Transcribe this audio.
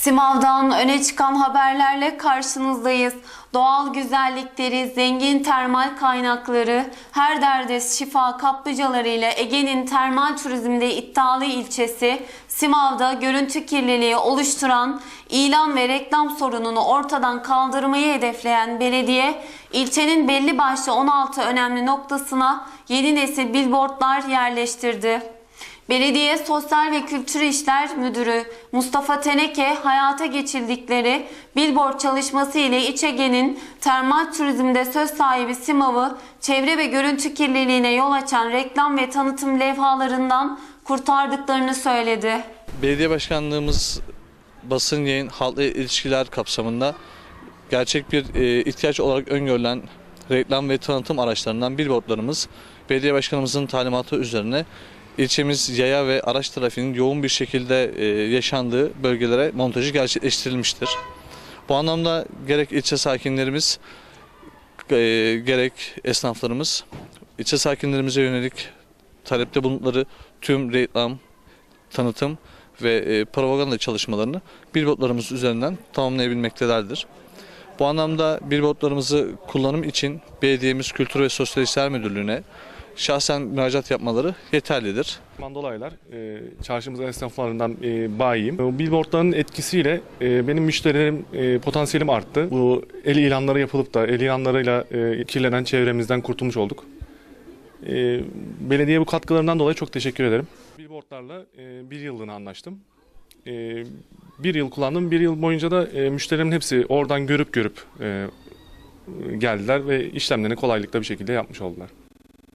Simav'dan öne çıkan haberlerle karşınızdayız. Doğal güzellikleri, zengin termal kaynakları, her derde şifa kaplıcaları ile Ege'nin termal turizmde iddialı ilçesi Simav'da görüntü kirliliği oluşturan ilan ve reklam sorununu ortadan kaldırmayı hedefleyen belediye, ilçenin belli başlı 16 önemli noktasına yeni nesil billboardlar yerleştirdi. Belediye Sosyal ve Kültür İşler Müdürü Mustafa Teneke hayata geçirdikleri billboard çalışması ile İç Ege'nin termal turizmde söz sahibi Simav'ı çevre ve görüntü kirliliğine yol açan reklam ve tanıtım levhalarından kurtardıklarını söyledi. Belediye başkanlığımız basın yayın halkla ilişkiler kapsamında gerçek bir e, ihtiyaç olarak öngörülen reklam ve tanıtım araçlarından billboardlarımız belediye başkanımızın talimatı üzerine ilçemiz yaya ve araç trafiğinin yoğun bir şekilde e, yaşandığı bölgelere montajı gerçekleştirilmiştir. Bu anlamda gerek ilçe sakinlerimiz e, gerek esnaflarımız ilçe sakinlerimize yönelik talepte bulundukları tüm reklam, tanıtım ve e, propaganda çalışmalarını billboardlarımız üzerinden tamamlayabilmektelerdir. Bu anlamda billboardlarımızı kullanım için belediyemiz Kültür ve Sosyal İşler Müdürlüğü'ne şahsen müracaat yapmaları yeterlidir. Mandolaylar, e, çarşımızın esnaflarından e, bayiyim. Bu billboardların etkisiyle e, benim müşterilerim e, potansiyelim arttı. Bu el ilanları yapılıp da el ilanlarıyla e, kirlenen çevremizden kurtulmuş olduk. E, belediye bu katkılarından dolayı çok teşekkür ederim. Billboardlarla e, bir yıllığına anlaştım. E, bir yıl kullandım. Bir yıl boyunca da e, müşterilerimin hepsi oradan görüp görüp e, geldiler ve işlemlerini kolaylıkla bir şekilde yapmış oldular.